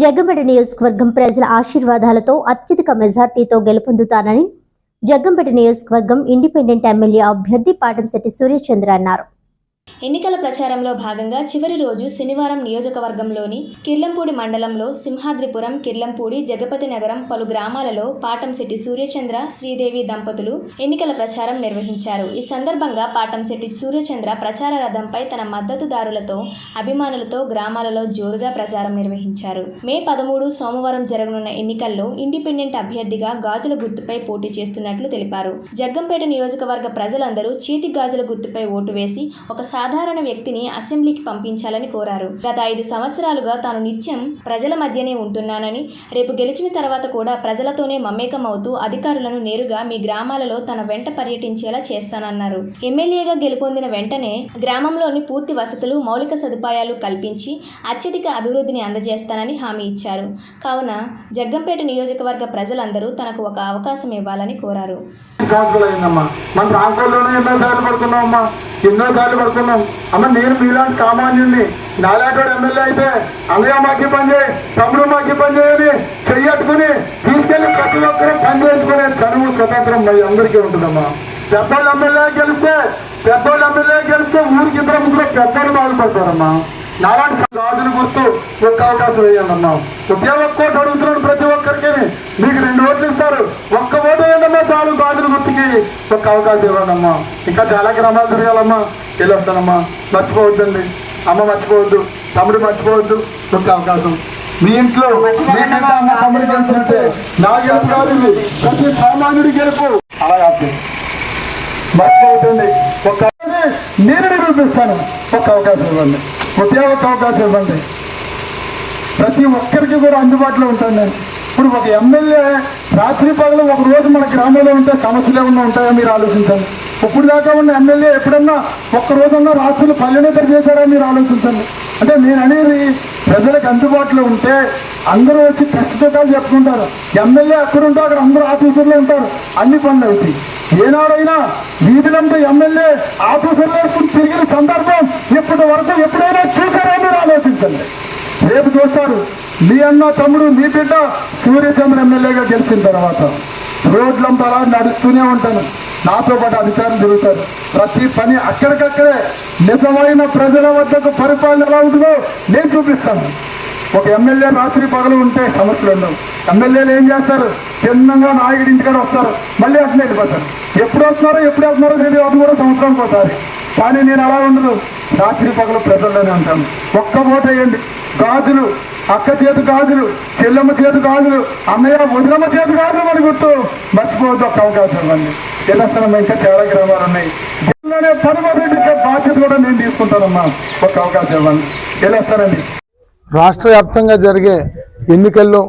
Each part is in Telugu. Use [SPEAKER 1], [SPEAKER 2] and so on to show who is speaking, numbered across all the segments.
[SPEAKER 1] జగ్గంపేట నియోజకవర్గం ప్రజల ఆశీర్వాదాలతో అత్యధిక మెజార్టీతో గెలుపొందుతానని జగ్గంపేట నియోజకవర్గం ఇండిపెండెంట్ ఎమ్మెల్యే అభ్యర్థి పాటంశెట్టి సూర్యచంద్ర అన్నారు.
[SPEAKER 2] ఎన్నికల ప్రచారంలో భాగంగా చివరి రోజు శనివారం నియోజకవర్గంలోని కిర్లంపూడి మండలంలో సింహాద్రిపురం కిర్లంపూడి జగపతి నగరం పలు గ్రామాలలో పాటంశెట్టి సూర్యచంద్ర శ్రీదేవి దంపతులు ఎన్నికల ప్రచారం నిర్వహించారు. ఈ సందర్భంగా పాటంశెట్టి సూర్యచంద్ర ప్రచార రథంపై తన మద్దతుదారులతో అభిమానులతో గ్రామాలలో జోరుగా ప్రచారం నిర్వహించారు. మే పదమూడు సోమవారం జరగనున్న ఎన్నికల్లో ఇండిపెండెంట్ అభ్యర్థిగా గాజుల గుర్తుపై పోటీ చేస్తున్నట్లు తెలిపారు. జగ్గంపేట నియోజకవర్గ ప్రజలందరూ చేతి గాజుల గుర్తుపై ఓటు వేసి ఒక సాధారణ వ్యక్తిని అసెంబ్లీకి పంపించాలని కోరారు. గత ఐదు సంవత్సరాలుగా తాను నిత్యం ప్రజల మధ్యనే ఉంటున్నానని రేపు గెలిచిన తర్వాత కూడా ప్రజలతోనే మమేకం అవుతూ అధికారులను నేరుగా మీ గ్రామాలలో తన వెంట పర్యటించేలా చేస్తానన్నారు. ఎమ్మెల్యేగా గెలుపొందిన వెంటనే గ్రామంలోని పూర్తి వసతులు మౌలిక సదుపాయాలు కల్పించి అత్యధిక అభివృద్ధిని అందజేస్తానని హామీ ఇచ్చారు. కావున జగ్గంపేట నియోజకవర్గ ప్రజలందరూ తనకు ఒక అవకాశం ఇవ్వాలని కోరారు.
[SPEAKER 3] సంవత్సరాలు అయిందమ్మా పడుతున్నాం ఎన్నోసార్లు అమ్మ నేను మీలాంటి సామాన్యుడిని నాలాంటి ఎమ్మెల్యే అయితే అన్నయ్య మాకి పని చేయి తమ్ముడు మాకి పని చేయని చెయ్యట్టుకుని తీసుకెళ్ళి ప్రతి ఒక్కరూ పని చేయించుకునే చదువు స్వతంత్రం మరి అందరికీ ఉంటుందమ్మా. పెద్దోళ్ళు ఎమ్మెల్యే గెలిస్తే పెద్దోళ్ళు ఎమ్మెల్యే గెలిస్తే ఊరికి ఇద్దరు ముగ్గురు పెద్దోళ్ళు బాగుపడతారమ్మా నాలాంటి రాజులు గుర్తు ఒక్క అవకాశం వేయండి ఒకే ఒక్క ఓటు అడుగుతున్నాడు ప్రతి ఒక్కరికి మీకు రెండు ఓట్లు ఇస్తారు. ఒక్క ఓటు చాలు గాజుల గుర్తుకి ఒక్క అవకాశం ఇవ్వండి అమ్మా ఇంకా చాలా గ్రామాలు తిరగాలమ్మా. వెళ్ళొస్తానమ్మా. మర్చిపోవద్దండి. అమ్మ మర్చిపోవద్దు. తమ్ముడు మర్చిపోవద్దు. ఒక్క అవకాశం. మీ ఇంట్లో తమ్ముడు గెలిచినట్టే నా గెలుపు కాదు ప్రతి సామాన్యుడి గెలుపు. అలా కాదు. మర్చిపోతుంది ఒక్క నేను నిరూపిస్తాను. ఒక్క అవకాశం ఇవ్వండి. ఒకే ఒక్క అవకాశం ఇవ్వండి. ప్రతి ఒక్కరికి కూడా అందుబాటులో ఉంటాను నేను. ఇప్పుడు ఒక ఎమ్మెల్యే రాత్రి పగలు ఒక రోజు మన గ్రామంలో ఉంటే సమస్యలు ఏమన్నా ఉంటాయో మీరు ఆలోచించండి? ఇప్పుడు దాకా ఉన్న ఎమ్మెల్యే ఎప్పుడన్నా ఒక్క రోజున్నా రాత్రులు పల్లెనిద్దరు చేశారా మీరు ఆలోచించండి? అంటే నేను అనేది ప్రజలకు అందుబాటులో ఉంటే అందరూ వచ్చి కష్టసుఖాలు చెప్పుకుంటారు. ఎమ్మెల్యే అక్కడ అక్కడ అందరూ ఆఫీసర్లు ఉంటారు. అన్ని పనులు అవుతాయి. ఏనాడైనా వీధులంతా ఎమ్మెల్యే ఆఫీసర్లు వేసుకుని తిరిగిన సందర్భం ఇప్పటి వరకు ఎప్పుడైనా చూసారా మీరు ఆలోచించండి? రేపు చూస్తారు. మీ అన్న తమ్ముడు మీ బిడ్డ సూర్యచంద్ర ఎమ్మెల్యేగా గెలిచిన తర్వాత రోడ్లంతా అలా నడుస్తూనే ఉంటాను. నాతో పాటు అధికారులు తిరుగుతారు. ప్రతి పని అక్కడికక్కడే నిజమైన ప్రజల వద్దకు పరిపాలన ఎలా ఉంటుందో నేను చూపిస్తాను. ఒక ఎమ్మెల్యే రాత్రి పగలు ఉంటే సమస్యలు ఉండవు. ఎమ్మెల్యేలు ఏం చేస్తారు? చిన్నంగా నాయకుడి ఇంటికాడ వస్తారు. మళ్ళీ అట్లే వెళ్ళిపోతారు. ఎప్పుడు వస్తున్నారో ఎప్పుడు వస్తున్నారో తెలియదు. అది కూడా సంవత్సరానికి ఒకసారి కానీ నేను అలా ఉండదు. రాత్రి పగలు ప్రజల్లోనే ఉంటాను. ఒక్క ఓట వేయండి. గాజులు అక్క చేతి గాజులు చెల్లమ్మ చేతి గాజులు అన్నయ్య వదిలమ్మ చేతి గాజులు మన గుర్తు మర్చిపోవద్దు ఒక అవకాశం ఇవ్వండి గెలుస్తానమ్మా ఇంకా చాలా గ్రామాలు ఉన్నాయి. జిల్లాలోనే పది బాధ్యత కూడా నేను తీసుకుంటానమ్మా. ఒక అవకాశం ఇవ్వండి గెలుస్తానండి
[SPEAKER 4] రాష్ట్ర వ్యాప్తంగా జరిగే ఎన్నికల్లో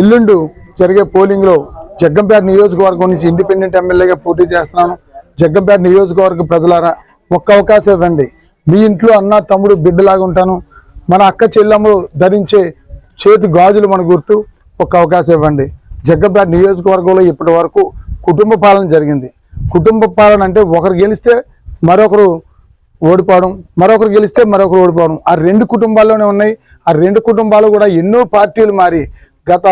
[SPEAKER 4] ఎల్లుండు జరిగే పోలింగ్లో జగ్గంపేట నియోజకవర్గం నుంచి ఇండిపెండెంట్ ఎమ్మెల్యేగా పోటీ చేస్తున్నాను. జగ్గంపేట నియోజకవర్గ ప్రజలారా ఒక్క అవకాశం ఇవ్వండి. మీ ఇంట్లో అన్న తమ్ముడు బిడ్డలాగా ఉంటాను. మన అక్క చెల్లెమ్మలు ధరించే చేతి గాజులు మన గుర్తు ఒక అవకాశం ఇవ్వండి. జగ్గంపేట నియోజకవర్గంలో ఇప్పటి వరకు కుటుంబ పాలన జరిగింది. కుటుంబ పాలన అంటే ఒకరు గెలిస్తే మరొకరు ఓడిపోవడం మరొకరు గెలిస్తే మరొకరు ఓడిపోవడం. ఆ రెండు కుటుంబాల్లోనే ఉన్నాయి. ఆ రెండు కుటుంబాలు కూడా ఎన్నో పార్టీలు మారి గత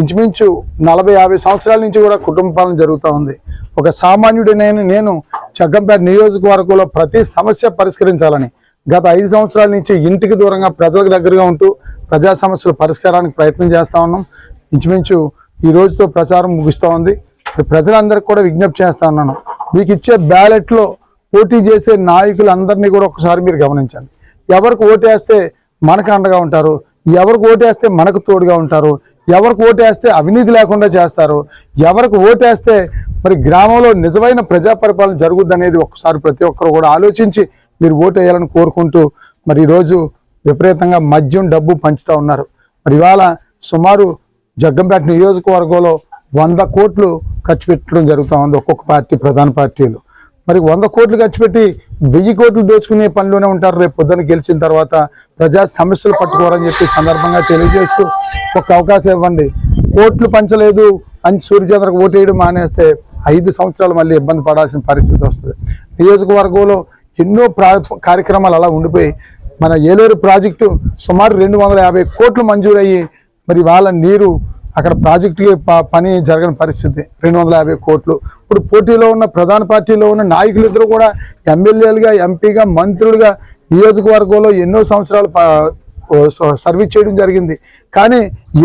[SPEAKER 4] ఇంచుమించు నలభై యాభై సంవత్సరాల నుంచి కూడా కుటుంబ పాలన జరుగుతూ ఉంది. ఒక సామాన్యుడినైన నేను జగ్గంపేట నియోజకవర్గంలో ప్రతి సమస్య పరిష్కరించాలని గత ఐదు సంవత్సరాల నుంచి ఇంటికి దూరంగా ప్రజలకు దగ్గరగా ఉంటూ ప్రజా సమస్యల పరిష్కారానికి ప్రయత్నం చేస్తూ ఉన్నాం. ఇంచుమించు ఈ రోజుతో ప్రచారం ముగుస్తూ ఉంది. ప్రజలందరికీ కూడా విజ్ఞప్తి చేస్తా ఉన్నాను. మీకు ఇచ్చే బ్యాలెట్లో పోటీ చేసే నాయకులందరినీ కూడా ఒకసారి మీరు గమనించండి. ఎవరికి ఓటేస్తే మనకు అండగా ఉంటారు ఎవరికి ఓటేస్తే మనకు తోడుగా ఉంటారు ఎవరికి ఓటేస్తే అవినీతి లేకుండా చేస్తారు ఎవరికి ఓటేస్తే మరి గ్రామంలో నిజమైన ప్రజా పరిపాలన జరుగుద్ది అనేది ఒకసారి ప్రతి ఒక్కరు కూడా ఆలోచించి మీరు ఓటు వేయాలని కోరుకుంటూ మరి ఈరోజు విపరీతంగా మద్యం డబ్బు పంచుతూ ఉన్నారు. మరి ఇవాళ సుమారు జగ్గంపేట నియోజకవర్గంలో వంద కోట్లు ఖర్చు పెట్టడం జరుగుతూ ఉంది ఒక్కొక్క పార్టీ ప్రధాన పార్టీలు. మరి వంద కోట్లు ఖర్చు పెట్టి వెయ్యి కోట్లు దోచుకునే పనిలోనే ఉంటారు. రేపు పొద్దున గెలిచిన తర్వాత ప్రజా సమస్యలు పట్టుకోవాలని చెప్పి సందర్భంగా తెలియజేస్తూ ఒక అవకాశం ఇవ్వండి. కోట్లు పంచలేదు అని సూర్యచంద్రకు ఓటేయడం మానేస్తే ఐదు సంవత్సరాలు మళ్ళీ ఇబ్బంది పడాల్సిన పరిస్థితి వస్తుంది. నియోజకవర్గంలో ఎన్నో ప్రా కార్యక్రమాలు అలా ఉండిపోయి మన ఏలేరు ప్రాజెక్టు సుమారు రెండు వందల యాభై కోట్లు మంజూరయ్యి మరి వాళ్ళ నీరు అక్కడ ప్రాజెక్టుకి ప- పని జరగని పరిస్థితి. రెండు వందల యాభై కోట్లు. ఇప్పుడు పోటీలో ఉన్న ప్రధాన పార్టీలో ఉన్న నాయకులు ఇద్దరు కూడా ఎమ్మెల్యేలుగా ఎంపీగా మంత్రులుగా నియోజకవర్గంలో ఎన్నో సంవత్సరాలు సర్వీస్ చేయడం జరిగింది. కానీ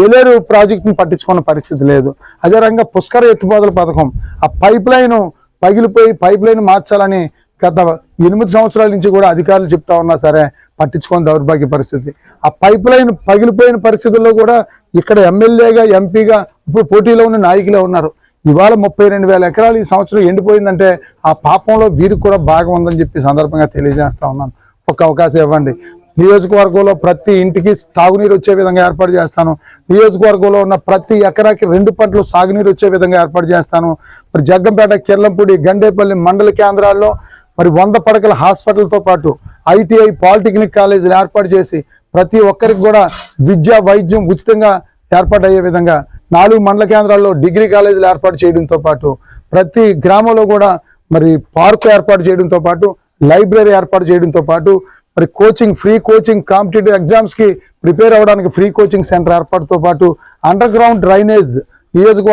[SPEAKER 4] ఏలేరు ప్రాజెక్టును పట్టించుకున్న పరిస్థితి లేదు. అదే రకంగా పుష్కర ఎత్తుపోతల పథకం. ఆ పైప్ లైను పగిలిపోయి పైప్ లైన్ మార్చాలని గత ఎనిమిది సంవత్సరాల నుంచి కూడా అధికారులు చెప్తా ఉన్నా సరే పట్టించుకొని దౌర్భాగ్య పరిస్థితి. ఆ పైప్ లైన్ పగిలిపోయిన పరిస్థితుల్లో కూడా ఇక్కడ ఎమ్మెల్యేగా ఎంపీగా ఇప్పుడు పోటీలో ఉన్న నాయకులే ఉన్నారు. ఇవాళ ముప్పై రెండు వేల ఎకరాలు ఈ సంవత్సరం ఎండిపోయిందంటే ఆ పాపంలో వీరికి కూడా భాగం ఉందని చెప్పి సందర్భంగా తెలియజేస్తా ఉన్నాను. ఒక అవకాశం ఇవ్వండి. నియోజకవర్గంలో ప్రతి ఇంటికి తాగునీరు వచ్చే విధంగా ఏర్పాటు చేస్తాను. నియోజకవర్గంలో ఉన్న ప్రతి ఎకరాకి రెండు పంటలు సాగునీరు వచ్చే విధంగా ఏర్పాటు చేస్తాను. మరి జగ్గంపేట కిర్లంపూడి గండేపల్లి మండల కేంద్రాల్లో మరి వంద పడకల హాస్పిటల్తో పాటు ఐటీఐ పాలిటెక్నిక్ కాలేజీలు ఏర్పాటు చేసి ప్రతి ఒక్కరికి కూడా విద్య వైద్యం ఉచితంగా ఏర్పాటు అయ్యే విధంగా నాలుగు మండల కేంద్రాల్లో డిగ్రీ కాలేజీలు ఏర్పాటు చేయడంతో పాటు ప్రతి గ్రామంలో కూడా మరి పార్కు ఏర్పాటు చేయడంతో పాటు లైబ్రరీ ఏర్పాటు చేయడంతో పాటు మరి కోచింగ్ ఫ్రీ కోచింగ్ కాంపిటేటివ్ ఎగ్జామ్స్కి ప్రిపేర్ అవ్వడానికి ఫ్రీ కోచింగ్ సెంటర్ ఏర్పాటుతో పాటు అండర్ గ్రౌండ్ డ్రైనేజ్ నియోజకవర్గ